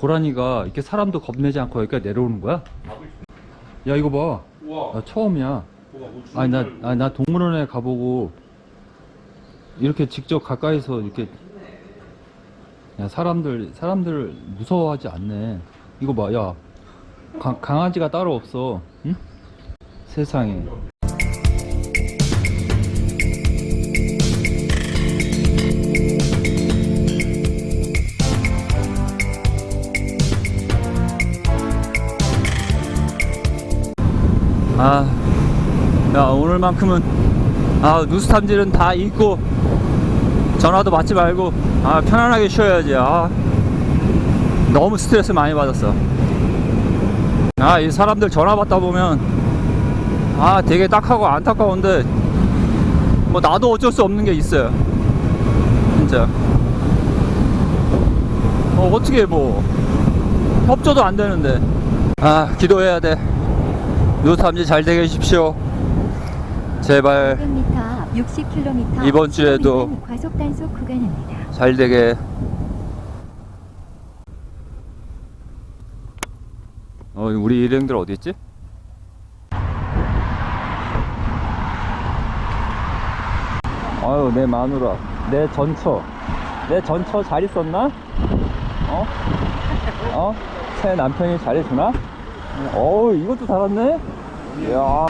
고라니가 이렇게 사람도 겁내지 않고 여기까지 내려오는 거야? 야 이거 봐. 우와. 나 처음이야. 뭐 아니 나, 아니, 나 동물원에 가보고 이렇게 직접 가까이서 이렇게 야 사람들 사람들 무서워하지 않네. 이거 봐, 야 강, 강아지가 따로 없어. 응? 세상에. 아, 야 오늘만큼은 아 누수 탐지는 다 잊고 전화도 받지 말고 아 편안하게 쉬어야지. 아 너무 스트레스 많이 받았어. 아 이 사람들 전화 받다 보면 아 되게 딱하고 안타까운데 뭐 나도 어쩔 수 없는 게 있어요. 진짜. 어, 어떻게 뭐 협조도 안 되는데 아 기도해야 돼. 누탐지 잘 되게 해주십시오. 제발 100m 앞 60km 이번 주에도 과속 단속 구간입니다. 잘 되게. 어, 우리 일행들 어디 있지? 아유, 내 마누라, 내 전처, 내 전처 잘 있었나? 어? 어? 새 남편이 잘해주나? 어우, 이것도 달았네? 이야.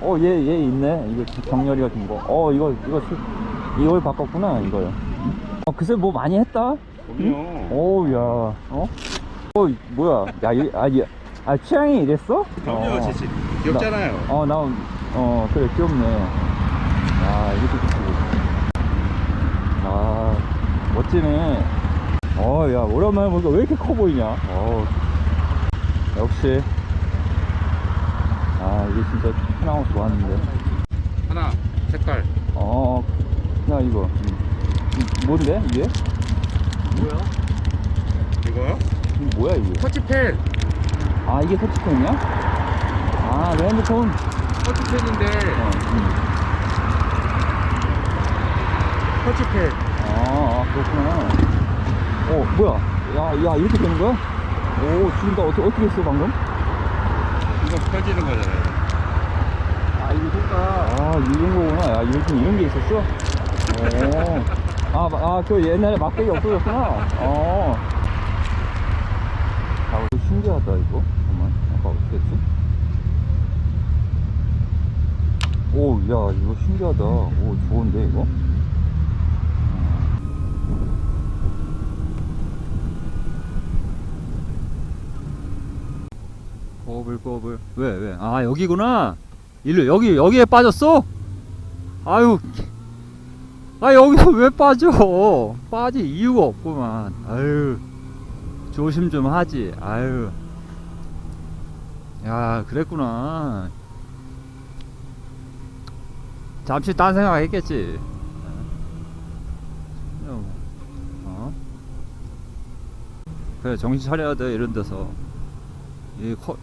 어, 얘, 얘 있네. 이거 정렬이가 준 거. 어, 이거, 이거, 수- 이걸 바꿨구나, 이거요. 어, 글쎄 뭐 많이 했다? 그럼요. 어우, 야, 어? 어, 뭐야. 야, 이, 아, 이, 아, 취향이 이랬어? 그럼요, 어. 제치. 귀엽잖아요. 어, 나, 어, 그래, 귀엽네. 아. 아, 멋지네. 어, 야, 오랜만에 보니까 왜 이렇게 커 보이냐? 어, 역시. 아, 이게 진짜 하나가 좋았는데. 하나, 색깔. 어, 야, 이거. 음. 이- 뭔데, 이게? 뭐야? 이거요? 이게 뭐야, 이게? 터치펜. 아, 이게 터치펜이야? 아, 내 핸드폰. 터치펜인데, 어, 음. 터치펜. 아, 아, 그렇구나. 어, 뭐야? 야, 야, 이렇게 되는 거야? 오, 지금 나 어떻게, 어떻게 했어, 방금? 이거 펴지는 거잖아요. 아, 이거 효과. 아, 이런 거구나. 야, 요즘 이런 게 있었어? 오. 아, 마- 아, 그 옛날에 막대기 없어졌구나. 어. 아, 이거 신기하다, 이거. 잠깐만. 아까 어떻게 했지? 오, 야, 이거 신기하다. 오, 좋은데, 이거? 꼬불 꼬불. 왜 왜? 아 여기구나. 일로 여기 여기에 빠졌어? 아유. 아 여기서 왜 빠져? 빠질 이유가 없구만. 아유. 조심 좀 하지. 아유. 야 그랬구나. 잠시 딴 생각 했겠지. 어? 그래 정신 차려야 돼 이런 데서. 이 커,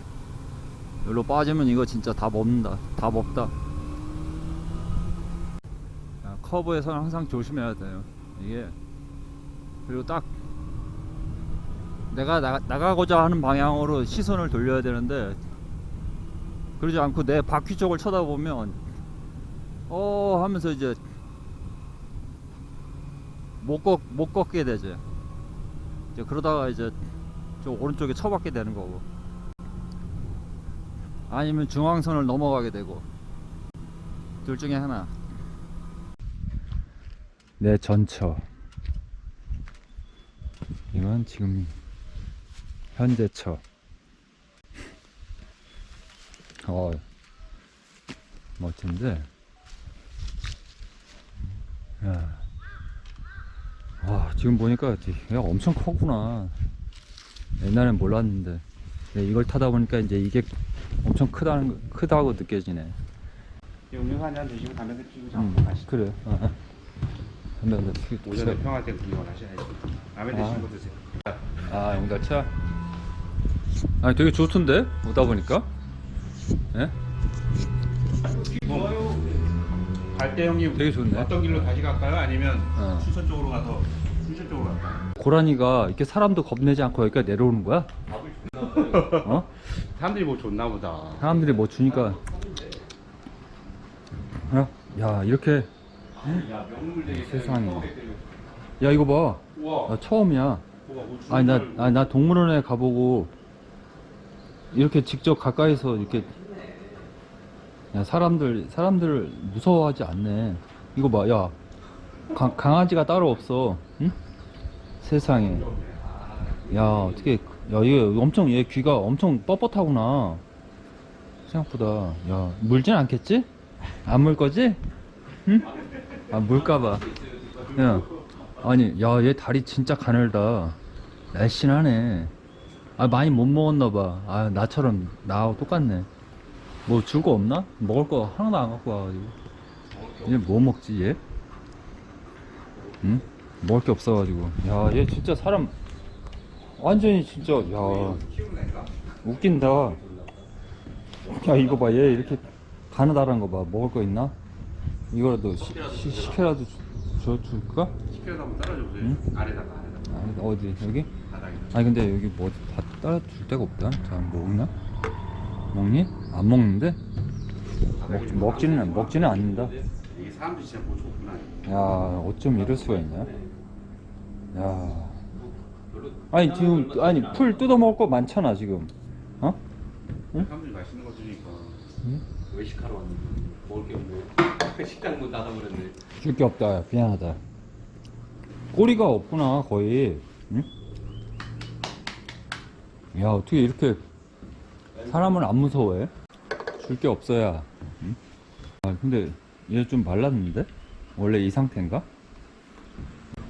여기로 빠지면 이거 진짜 답 없는다. 답 없다. 야, 커브에서는 항상 조심해야 돼요. 이게 그리고 딱 내가 나가, 나가고자 하는 방향으로 시선을 돌려야 되는데 그러지 않고 내 바퀴 쪽을 쳐다보면 어 하면서 이제 못, 걷, 못 걷게 되지. 이제 그러다가 이제 저 오른쪽에 쳐박게 되는 거고. 아니면 중앙선을 넘어가게 되고. 둘 중에 하나. 내 전처. 이건 지금 현재처. 어 멋진데? 야. 와 지금 보니까 얘가 엄청 커구나. 옛날엔 몰랐는데. 네, 이걸 타다 보니까 이제 이게 엄청 크다는 거- 크다고 느껴지네. 음료 한잔 드시고 담배 피우고 자고 음, 가시죠. 그래. 어. 담배 피우- 오전에 평화 때 그거 하셔야지. 마음에 드시는 아. 거 드세요. 아, 용달차? 아, 되게 좋던데? 오다 보니까? 예? 좋아요. 갈때 형님 되게 좋네. 어떤 길로 다시 갈까요? 아니면 어. 춘천 쪽으로 가서 춘천 쪽으로 갈까요? 고라니가 이렇게 사람도 겁내지 않고 여기까지 내려오는 거야? 어? 사람들이 뭐 좋나 보다. 사람들이 뭐 주니까. 야, 야 이렇게. 야 명물 되게 세상에. 야 이거 봐. 우와. 나 처음이야. 뭐가 뭐 아니 나, 아니, 나 동물원에 가보고 이렇게 직접 가까이서 이렇게. 야, 사람들 사람들을 무서워하지 않네. 이거 봐야 강아지가 따로 없어 응? 세상에 야 어떻게 야 이게 엄청 얘 귀가 엄청 뻣뻣하구나 생각보다 야 물진 않겠지? 안 물 거지? 응? 아 물까봐 야 아니 야 얘 다리 진짜 가늘다 날씬하네 아 많이 못 먹었나봐 아 나처럼 나하고 똑같네 뭐 줄 거 없나? 먹을 거 하나도 안 갖고 와가지고 얘 뭐 먹지 얘? 응? 먹을 게 없어가지고 야 얘 진짜 사람 완전히 진짜 야 웃긴다 야 이거 봐 얘 이렇게 가느다란 거봐 먹을 거 있나? 이거라도 시, 시, 식혜라도 주- 줘 줄까? 시켜서 한번 따라줘 보세요. 응? 아래다가 아래다가 아니 어디 여기? 바닥에. 아니 근데 여기 뭐 다 따라 줄 데가 없다. 자 먹나? 먹니? 안 먹는데? 먹, 먹지는 않- 먹지는 않는다. 사람들이 진짜 뭐 좋구나. 야 어쩜 이럴 수가 있냐? 야 아니 지금 아니 풀 뜯어 먹을 거 많잖아 지금. 어? 사람들이 맛있는 거 주니까. 외식하러 왔는데 먹을 게 없네. 식당 문 닫아버렸네. 줄 게 없다. 야, 미안하다. 꼬리가 없구나 거의. 응? 야 어떻게 이렇게 사람을 안 무서워해? 줄 게 없어야. 응? 아 근데 얘 좀 말랐는데? 원래 이 상태인가?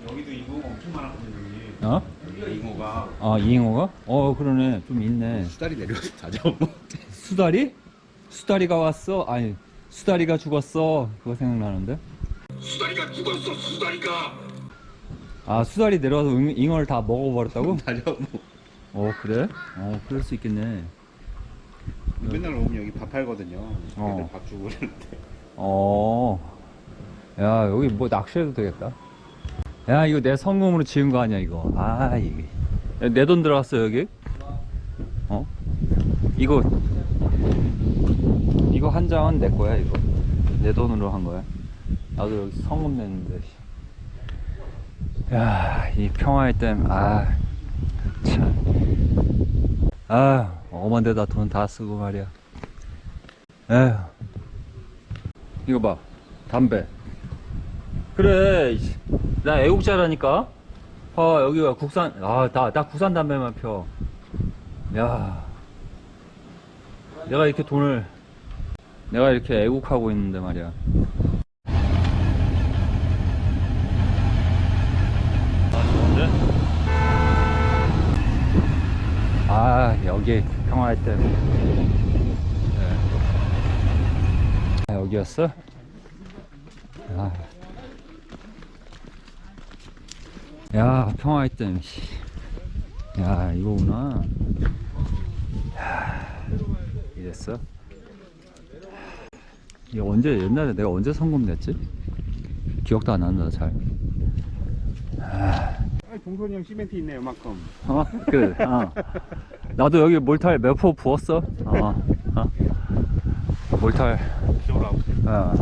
여기도 이거 엄청 많았거든요. 형님. 어? 여기가 이모가 아 이잉어가? 어 그러네 좀 있네. 수다리 내려서 다 잡아. 수다리? 수다리가 왔어? 아니 수다리가 죽었어. 그거 생각나는데? 수다리가 죽었어. 수다리가. 아 수다리 내려와서 잉- 잉어를 다 먹어버렸다고? 다 잡아. 어 그래? 어 그럴 수 있겠네. 맨날 오면 여기 밥 팔거든요. 어. 밥 주고 그러는데. 어. 야, 여기 뭐 낚시해도 되겠다. 야, 이거 내 성공으로 지은 거 아니야, 이거. 아, 이게. 내 돈 들어갔어, 여기? 어? 이거, 이거 한 장은 내 거야, 이거. 내 돈으로 한 거야. 나도 여기 성금 냈는데. 씨. 야, 이 평화의 댐, 아, 참. 아, 엄한 데다 돈 다 쓰고 말이야. 에휴. 이거 봐. 담배. 그래. 나 애국자라니까? 아 여기가 국산 아나 나 국산 담배만 펴야. 내가 이렇게 돈을. 내가 이렇게 애국하고 있는데 말이야. 아아 여기 평화의 댐 네. 아, 여기였어? 아. 야. 씨. 야, 이거구나. 야, 이랬어? 이게 언제, 옛날에 내가 언제 성금 냈지? 기억도 안 난다, 잘. 아, 동선이 형 시멘트 있네 요만큼. 어? 그래, 어. 나도 여기 몰탈 몇 포 부었어? 어, 어. 몰탈. 어.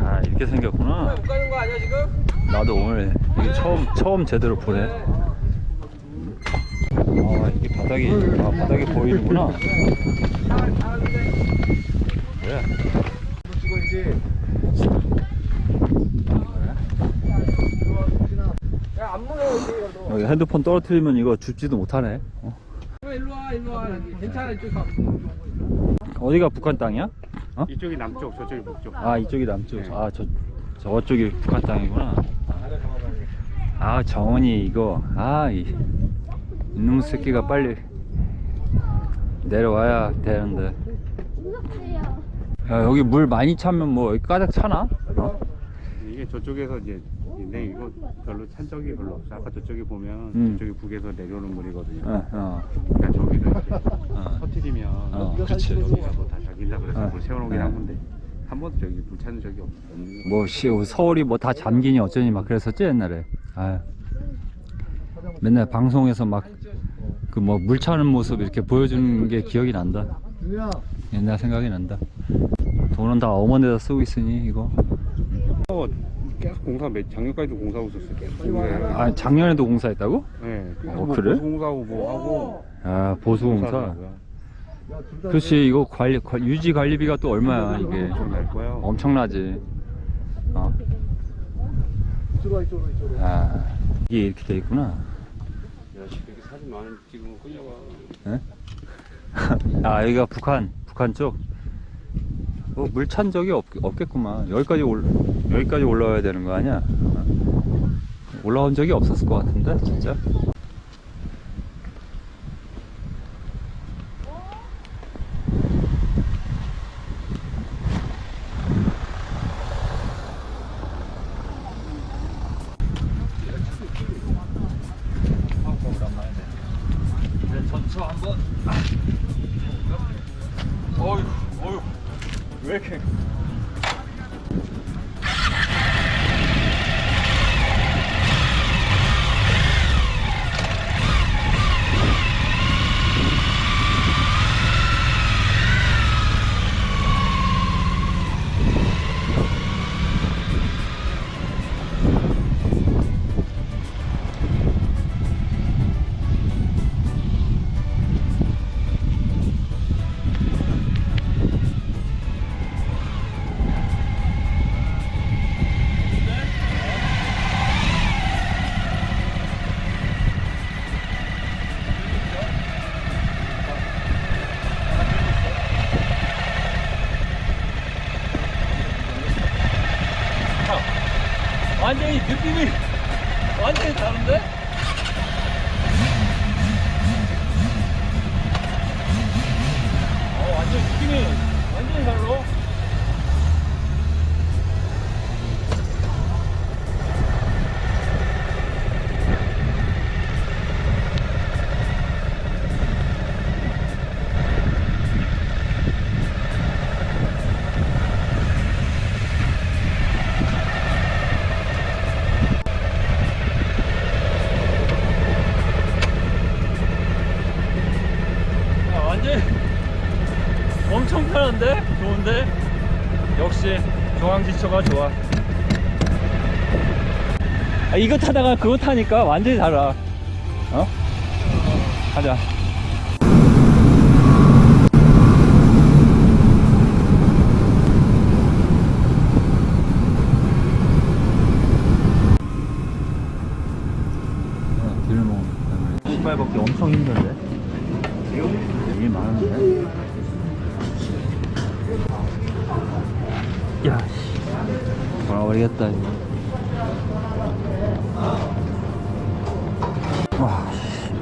아 이렇게 생겼구나. 못 가는 거 아니야 지금? 나도 오늘 이게 처음 처음 제대로 보네. 아 이게 바닥이 아 바닥이 보이는구나. 그래. 야안 먹어 이거. 여기 핸드폰 떨어뜨리면 이거 줍지도 못하네. 어? 일로 와 일로 와. 괜찮아 이쪽 가. 어디가 북한 땅이야? 이쪽이 남쪽, 저쪽이 북쪽. 아 이쪽이 남쪽. 네. 아저 저쪽이 북한 땅이구나. 아 정원이 이거 아이 이놈 새끼가 빨리 내려와야 되는데. 야 여기 물 많이 차면 뭐 여기 가득 차나? 어? 이게 저쪽에서 이제 이 근데 이거 별로 찬 적이 별로 없어. 아까 저쪽에 보면 음. 저쪽이 북에서 내려오는 물이거든요. 어, 어. 그러니까 저기도 이렇게 어. 터트리면 어, 그치. 여기가 뭐다 잠긴다 그래서 어. 물 세워놓긴 어. 한 건데 한 번도 저기 물 찾는 적이 없- 없는 거. 뭐, 씨, 서울이 뭐 다 잠기니 어쩌니 막 그랬었지, 옛날에. 아유. 맨날 방송에서 막, 그 뭐, 물 차는 모습 이렇게 보여주는 게 기억이 난다. 옛날 생각이 난다. 돈은 다 어머니에다 쓰고 있으니, 이거. 어, 계속 공사 몇 작년까지도 공사하고 있었어. 계속 공사해. 아, 작년에도 공사했다고? 네. 계속 어, 뭐 그래? 공사하고 뭐 하고 아, 보수 공사. 공사하더라고요. 그렇지, 이거 관리, 관- 유지 관리비가 또 얼마야, 이게. 엄청 날 거야. 엄청나지. 어. 아, 이게 이렇게 돼 있구나. 야, 씨, 그렇게 사진 많이 찍으면 끌려가. 예? 아 여기가 북한 북한 쪽. 뭐 물 찬 적이 없, 없겠구만. 여기까지 올 여기까지 올라와야 되는 거 아니야? 어. 올라온 적이 없었을 것 같은데 진짜. 왜 완전히 다른데? 어, 완전 느낌이 완전히 달라. 아, 완전 엄청 편한데? 좋은데? 역시 중앙지처가 좋아. 아, 이거 타다가 그거 타니까 완전히 달라. 어? 가자. 씨. 돌아버리겠다, 이거. 와, 씨.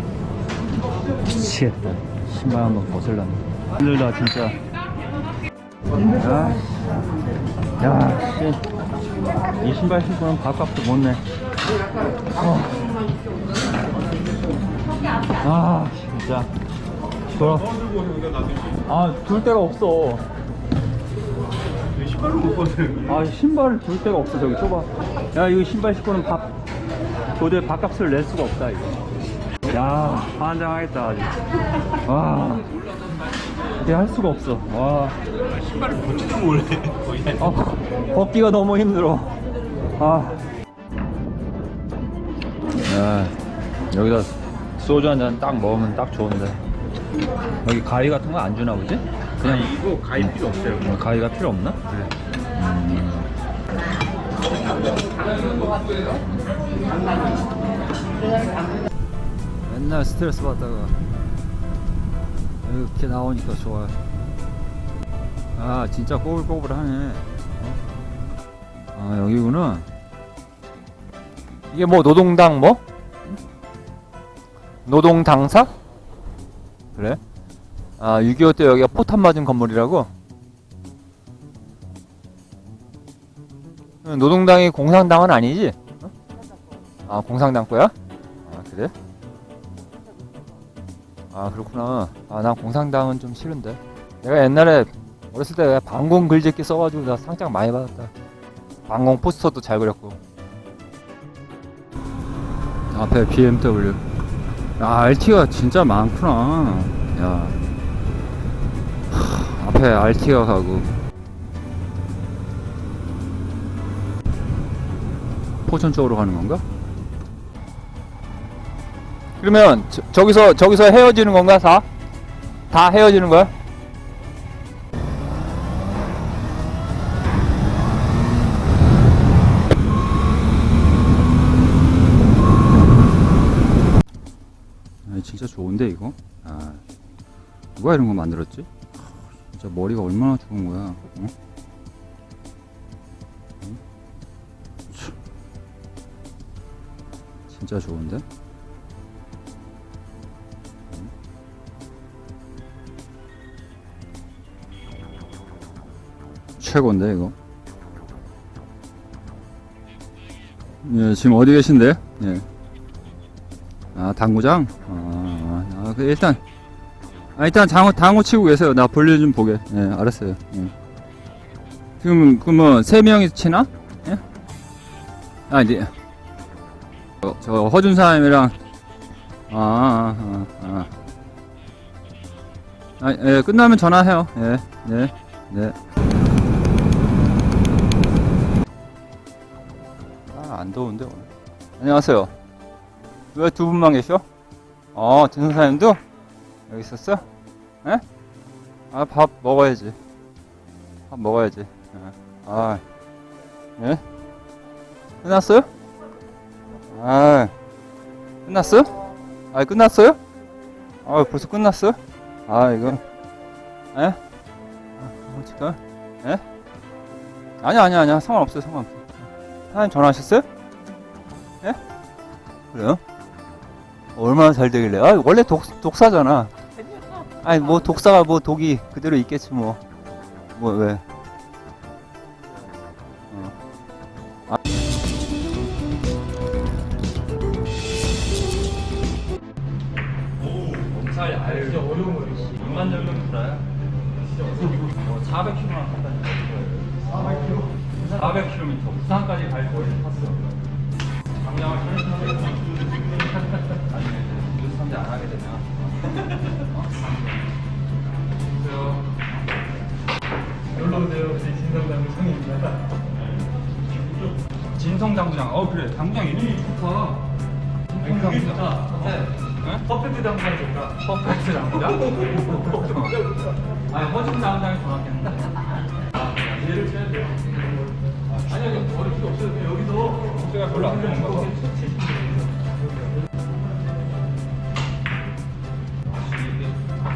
미치겠다. 신발 한번 벗을라면. 힘들다, 진짜. 야, 씨. 야, 씨. 이 신발 신고는 밥값도 못 내. 어. 아, 진짜. 돌아. 아, 둘 데가 없어. 신발을 못 벗는 아, 신발을 둘 데가 없어. 저기 좁아. 야, 이거 신발 신고는 밥, 도저히 밥값을 낼 수가 없다, 이거. 야, 환장하겠다, 아주. 와. 이게 할 수가 없어. 와. 신발을 벗지도 몰래 거의 다 아, 벗기가 너무 힘들어. 아. 야, 여기다 소주 한 잔 딱 먹으면 딱 좋은데. 여기 가위 같은 거 안 주나 보지? 그냥 이거 가입 필요 없어요. 어, 가위가 필요 없나? 음. 맨날 스트레스 받다가 이렇게 나오니까 좋아요. 아 진짜 꼬불꼬불하네. 어? 아 여기구나. 이게 뭐 노동당 뭐? 노동당사? 그래? 아, 6.25 때 여기가 포탄 맞은 건물이라고? 노동당이 공산당은 아니지? 어? 아 공상당 거야? 아 그래? 아 그렇구나. 아 난 공상당은 좀 싫은데. 내가 옛날에 어렸을 때 방공 글짓기 써가지고 나 상장 많이 받았다. 방공 포스터도 잘 그렸고. 앞에 BMW. 아 RT가 진짜 많구나. 야. 하, 앞에 RT가 가고. 포천 쪽으로 가는 건가? 그러면 저, 저기서 저기서 헤어지는 건가 다? 다 헤어지는 거야? 아, 진짜 좋은데 이거? 아, 누가 이런 거 만들었지? 하, 진짜 머리가 얼마나 좋은 거야? 어? 응? 참. 진짜 좋은데? 최고인데 이거. 예, 지금 어디 계신데? 예. 아, 당구장? 아, 아, 그 일단 아, 일단 장어 당구 치고 계세요. 나 볼일 좀 보게. 예, 알았어요. 예. 지금 그뭐세 명이 치나? 예? 아, 이제 저, 저 허준 사람이랑 아, 아, 아, 아. 아, 예, 끝나면 전화해요. 예, 네, 네. 아, 안 더운데 오늘. 안녕하세요. 왜 두 분만 계셔? 어, 전선사님도 여기 있었어? 예? 아, 밥 먹어야지. 밥 먹어야지. 예. 아, 예? 끝났어요? 아, 끝났어? 아, 끝났어요? 아, 벌써 끝났어? 아, 이거, 예? 아, 지금, 예? 아니야, 아니야, 아니야. 상관없어요, 상관없어요. 사장님 전화하셨어요? 예? 그래요? 얼마나 잘 되길래? 아, 원래 독, 독사잖아. 아니 뭐 독사가 뭐 독이 그대로 있겠지 뭐. 뭐 왜? 어. 아. 진짜 어려운 거지. 입만 열면 불어요. 진짜 어려운 거. 400kg. 좋다. 퍼펙트? 아니 허준 당구장이 좋았겠는데. 얘를 쳐야 돼요. 아니 아니 머리 필요 없어요. 그냥 여기서 제가 별로 안 좋은 거 봐.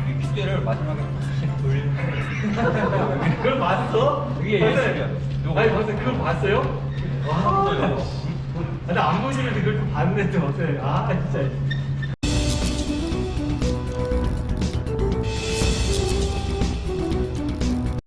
이 퀴즈를 마지막에 확 돌리는 그걸 봤어? 그게 예술이야. 아니 벌써 그걸 봤어요? 와. 아, 근데 안 보시면 그걸 또 어때? 아 진짜.